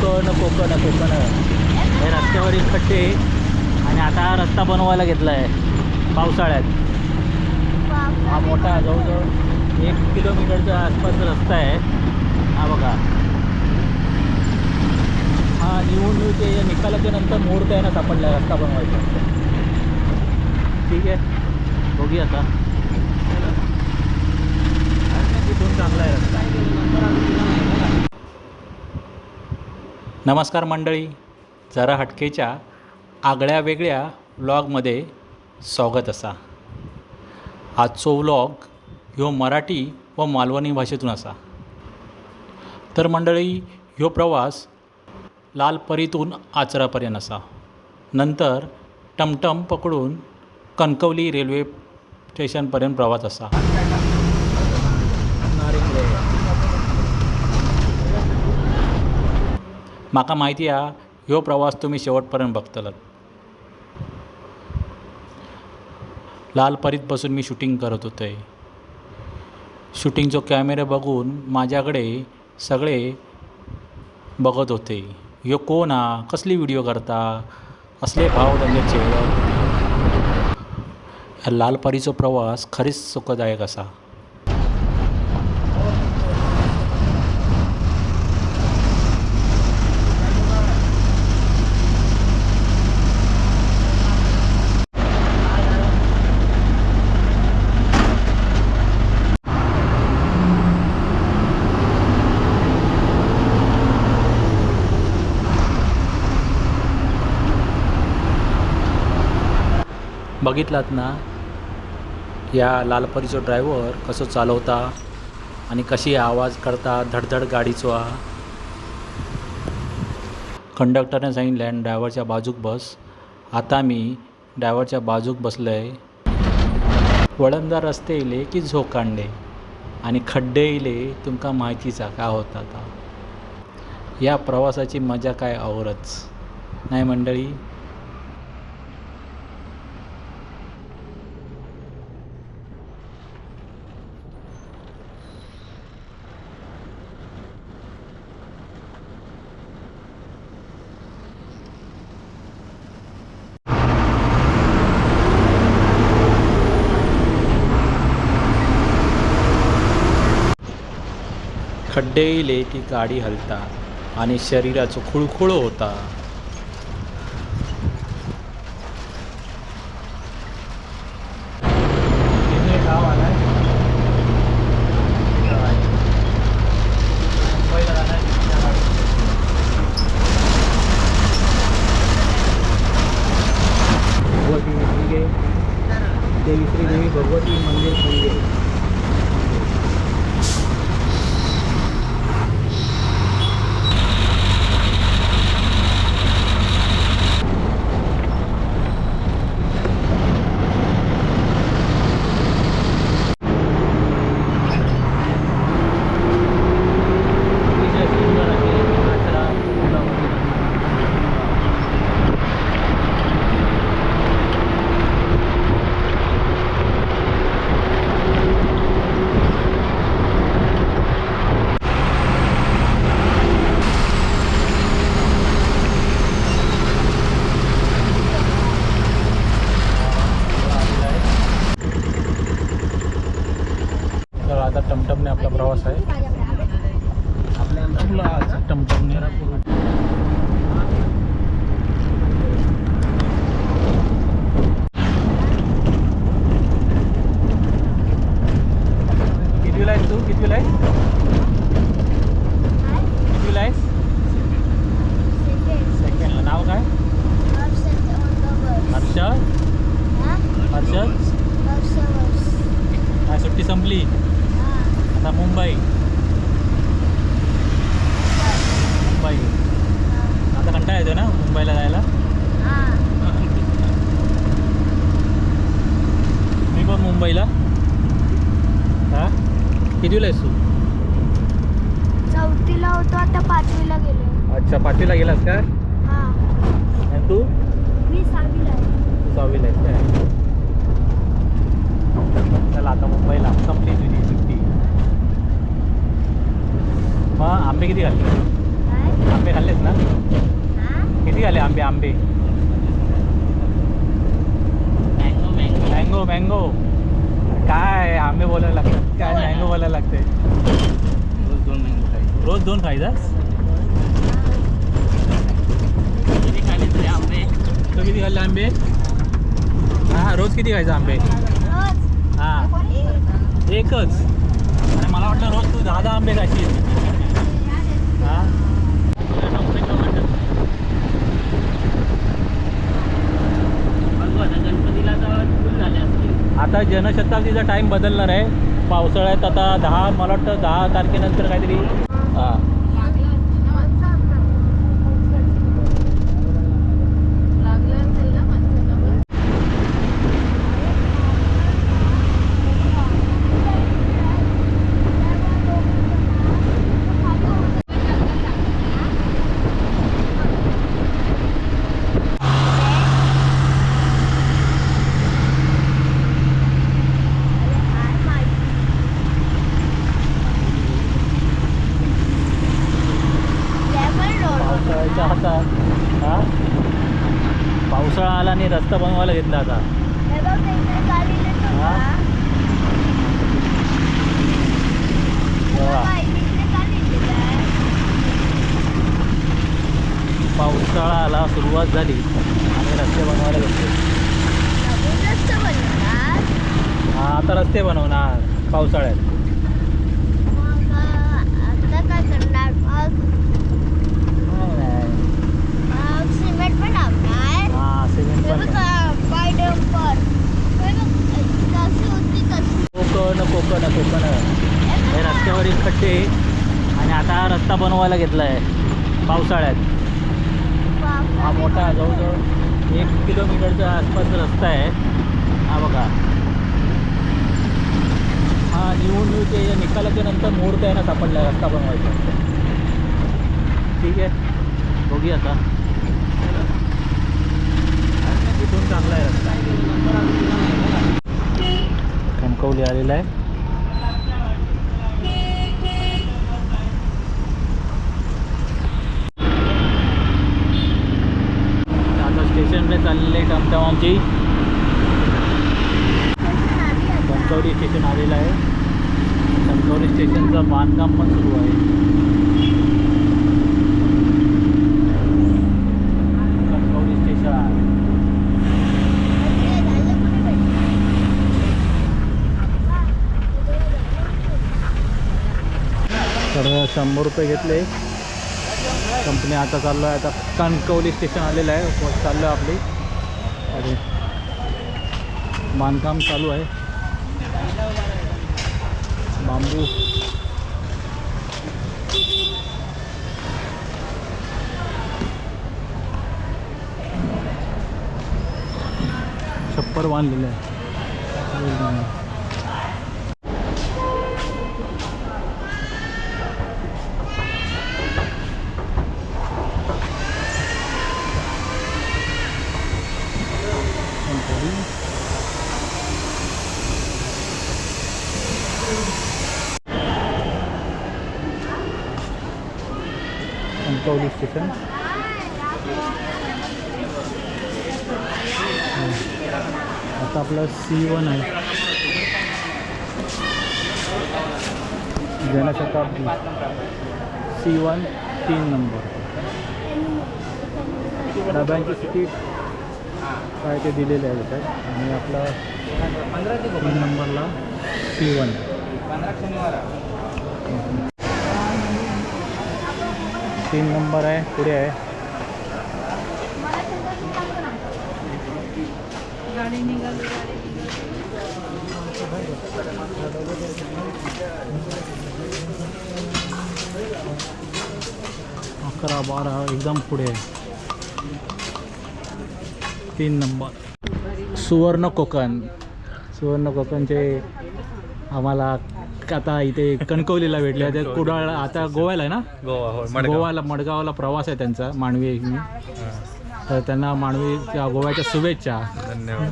कोकण कोकण कोकण हे रस्त्यावरील खड्डे आणि आता हा रस्ता बनवायला घेतला आहे पावसाळ्यात. हा मोठा जवळजवळ एक किलोमीटरच्या आसपास रस्ता आहे. हा बघा. हा निवडणूक ते निकालाच्या नंतर मुहूर्त आहे ना सापडला रस्ता बनवायचा. ठीक आहे. बघूया आता. तिथून चांगला आहे रस्ता. नमस्कार मंडळी जरा हटकेच्या आगळ्या वेगळ्या व्लॉगमध्ये स्वागत असा. आजचो व्लॉग ह्यो मराठी व मालवणी भाषेतून असा. तर मंडळी ह्यो प्रवास लालपरीतून आचरापर्यंत असा. नंतर टमटम पकडून कणकवली रेल्वे स्टेशनपर्यंत प्रवास असा. म्हाका माहिती हा ह्यो प्रवास तुम्ही शेवटपर्यंत बघतलात. लालपरीत बसून मी शूटिंग करत होते. शुटींगचो कॅमेरा बघून माझ्याकडे सगळे बघत होते. ह्यो कोण हा? कसली व्हिडिओ करता? असले भाव त्यांचे चेहऱ्यावर ह्या लालपरीचो प्रवास खरीच सुखदायक असा. बघितलात ना या लालपरीचो ड्रायव्हर कसो चालवता आणि कशी आवाज करता धडधड गाडीचो हा? कंडक्टरने सांगितलें ड्रायव्हरच्या बाजूक बस. आता मी ड्रायव्हरच्या बाजूक बसलंय. वळणदार रस्ते येले की झोकांडे आणि खड्डे येयले तुमकां माहितीचा काय होता आता या प्रवासाची मजा काय आवरच नाही मंडळी खड्डे ती की गाडी हलता आणि शरीराचो खुळखुळ होता. भगवती देवी श्री देवी भगवती मंदिर मंदिर अतिशय सुंदर असे आचरा तर आता टमटमने आपला प्रवास आहे आपला आज टमटमने किती आहेस तू? किती आहेस किती आहेस सेकंडला नाव काय? हर्षद. हर्षद? काय सुट्टी संपली? आता मुंबई. मुंबई. आता कंटाळा येतो ना मुंबईला जायला? मी पण मुंबईला. हां? कितीला आहेस तू? चौथीला होतो आता पाचवीला गेलो. अच्छा पाचवीला गेलास का? हा. आणि तू? मी सहावीला आहे. तू सहावीला आहेस काय? चला आता मुंबईला. संपली तुझी सुट्टी. मग आंबे किती खाल्ले? काय? आंबे खाल्लेस ना? आंबे आंबे? मँगो मँगो काय आंबे बोलायला लागतात बोलायला लागते रोज दोन खायचे रोज दोन खायचास किती खाल्ले तरी आंबे? तो किती खाल्ले आंबे? हां रोज किती खायचा आंबे? हां. एक. एकच. आणि मला वाटलं रोज तू दहा दहा आंबे खाशील. हां? आता जनशताब्दीचा टाईम बदलणार आहे. पावसाळ्यात आता दहा मला वाटतं दहा तारखेनंतर काहीतरी हां पावसाळ्याच्या हातात हां पावसाळा आला आणि रस्ता बनवायला घेतला आता हा? तेव्हा पावसाळा सुरुवात झाली. आणि रस्ते बनवायला घेतले हा आता रस्ते बनवणार पावसाळ्यात. सिमेंट कोकण कोकण कोकण. हे रस्त्यावरील खड्डे आणि आता रस्ता बनवायला घेतला आहे पावसाळ्यात. हा मोठा जवळजवळ एक किलोमीटरच्या आसपास रस्ता आहे. हा बघा. हा निवडणुकीच्या निकालाच्या नंतर मुहूर्त आहे ना सापडला आहे रस्ता बनवायचा. ठीक आहे. बघूया आता. तिथून चांगला आहे रस्ता. कणकवली आलेला आहे आता चाललेली चाललेले टमटम आमची कणकवली स्टेशन आलेलं आहे. कणकवली स्टेशनचं बांधकाम पण सुरू आहे. कणकवली स्टेशन तर शंभर रुपये घेतले. कंपनी आता चाललो आहे आता कणकवली स्टेशन आलेलं आहे. चाललं आहे आपली. अरे. बांधकाम चालू आहे. बांबू. छप्पर बांधलेलं आहे कणकवली कणकवली स्टेशन हं. आता आपलं सी वन आहे. जनशताब्दी सी वन तीन नंबर. डब्यांची तिकीट काय ते दिलेले आहे त्याच्यात आणि आपला तीन नंबरला सी वन तीन नंबर आहे पुढे आहे. अकरा बारा एकदम पुढे. आहे तीन नंबर. सुवर्ण कोकण. सुवर्ण कोकणचे आम्हाला आता इथे कणकवलीला भेटले ते कुडाळ आता गोव्याला आहे ना? गोवा हो गोवाला मडगावला प्रवास आहे त्यांचा मांडवी तर त्यांना मांडवी गोव्याच्या शुभेच्छा. धन्यवाद.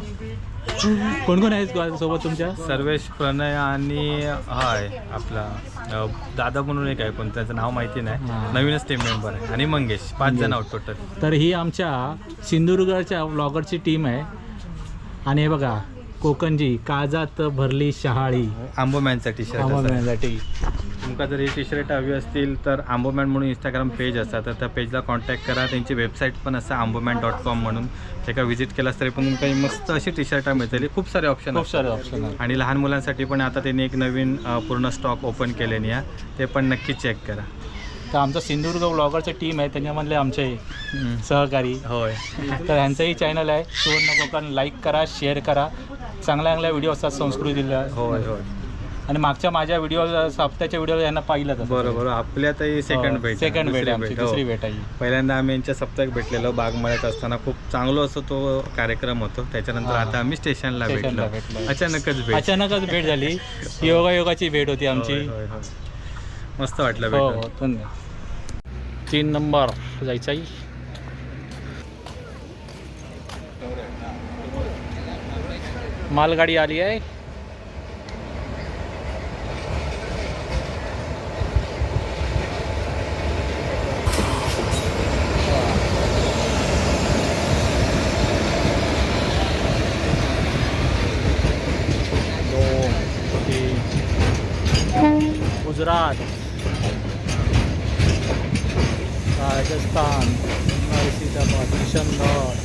कोण कोण आहेत सोबत तुमच्या? सर्वेश प्रणय आणि हा आहे आपला दादा म्हणून एक आहे पण त्याचं नाव माहिती. नाही. नवीनच टीम मेंबर आहे. आणि मंगेश पाच जण आहोत टोटल तर ही आमच्या सिंधुदुर्गच्या व्लॉगरची टीम आहे. आणि हे बघा कोकणजी काळजात भरली शहाळी. शर्ट आंबासाठी तुमका जर ही टी शर्ट हवी असतील तर आंबोमॅन म्हणून इंस्टाग्राम पेज असतात तर त्या पेजला कॉन्टॅक्ट करा. त्यांची वेबसाईट पण असं आंबोमॅन डॉट कॉम म्हणून. त्याला व्हिजिट केलास तरी पण तुमका ही मस्त अशी टी शर्ट मिळतील. खूप सारे ऑप्शन खूप सारे ऑप्शन आणि लहान मुलांसाठी पण आता त्यांनी एक नवीन पूर्ण स्टॉक ओपन केले आहे. ते पण नक्की चेक करा. तर आमचा सिंधुदुर्ग व्लॉगरचं टीम आहे त्याच्यामधले आमचे सहकारी. होय. तर ह्यांचंही चॅनल आहे. सुवर्ण कोकण लाईक करा शेअर करा. चांगल्या चांगल्या व्हिडिओ असतात संस्कृतीला होय होय. आणि मागच्या माझ्या व्हिडिओ हप्त्याच्या व्हिडिओ यांना असेल. बरोबर आपल्यातही सेकंड भेट सेकंड भेट दुसरी आमची भेट, हो. दुसरी भेट आहे. ही. पहिल्यांदा आम्ही यांच्या सप्ताह भेटलेलो बागमळ्यात असताना. खूप चांगलो असो तो कार्यक्रम होतो. त्याच्यानंतर हा. आता आम्ही स्टेशनला भेटलो. अचानकच भेट. अचानकच भेट झाली. योगायोगाची भेट होती आमची. मस्त वाटलं हो भेटून. हो धन्यवाद. तीन नंबर. जायचा मालगाडी आली आहे दोन तीन गुजरात राजस्थान मुर्शिदाबाद किशनगड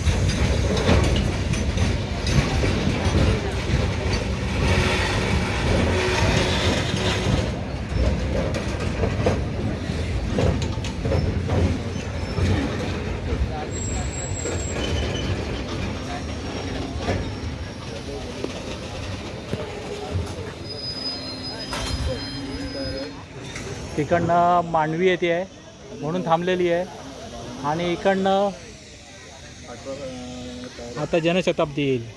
तिकडनं मांडवी येते आहे. म्हणून थांबलेली आहे. आणि इकडनं आता जनशताब्दी येईल.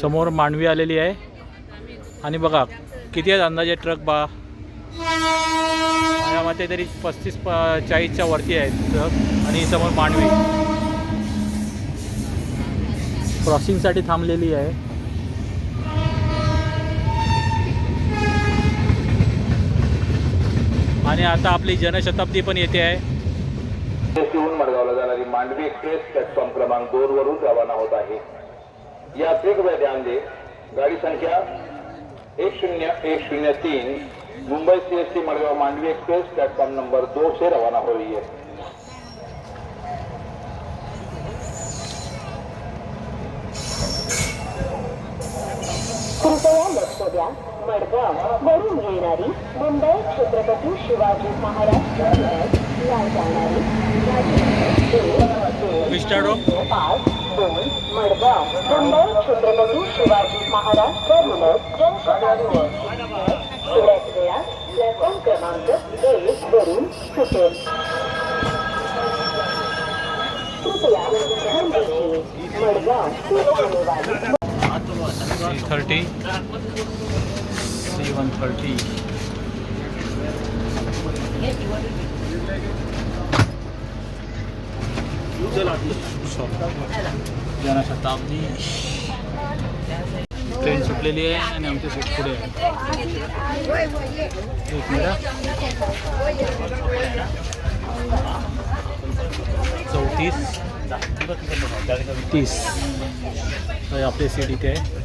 समोर मांडवी आलेली आहे. आणि बघा किती आहेत अंदाजे ट्रक बा? ते तरी पस्तीस प चाळीसच्या वरती आहेत आणि समोर मांडवी. क्रॉसिंगसाठी थांबलेली आहे. आणि आता आपली जनशताब्दी पण येते आहे. मडगावला जाणारी मांडवी एक्सप्रेस प्लॅटफॉर्म क्रमांक दोन वरून रवाना होत आहे. या ध्यान दे गाडी संख्या एक शून्य एक शून्य तीन Mumbai C S T Madgaon Mandovi express platform number दो से रवाना हो रही है। कृपया लक्ष द्या. मडगाव वरून येणारी मुंबई छत्रपती शिवाजी महाराज टर्मिनस ला जाणारी पाच दोन मडगाव मुंबई छत्रपती शिवाजी महाराज टर्मिनस जनशताब्दी. एक्सप्रेस थोड्याच प्लॅटफॉर्म क्रमांक एक वरून सुटेल कृपया ध्यान दीजिए मडगाव से होने वाली C thirty C one thirty Janshatabdi train सुटलेली आहे आणि आमची सीट पुढे आहे एक मिनिट चौतीस. तीस. तर आपली सीट इथे आहे.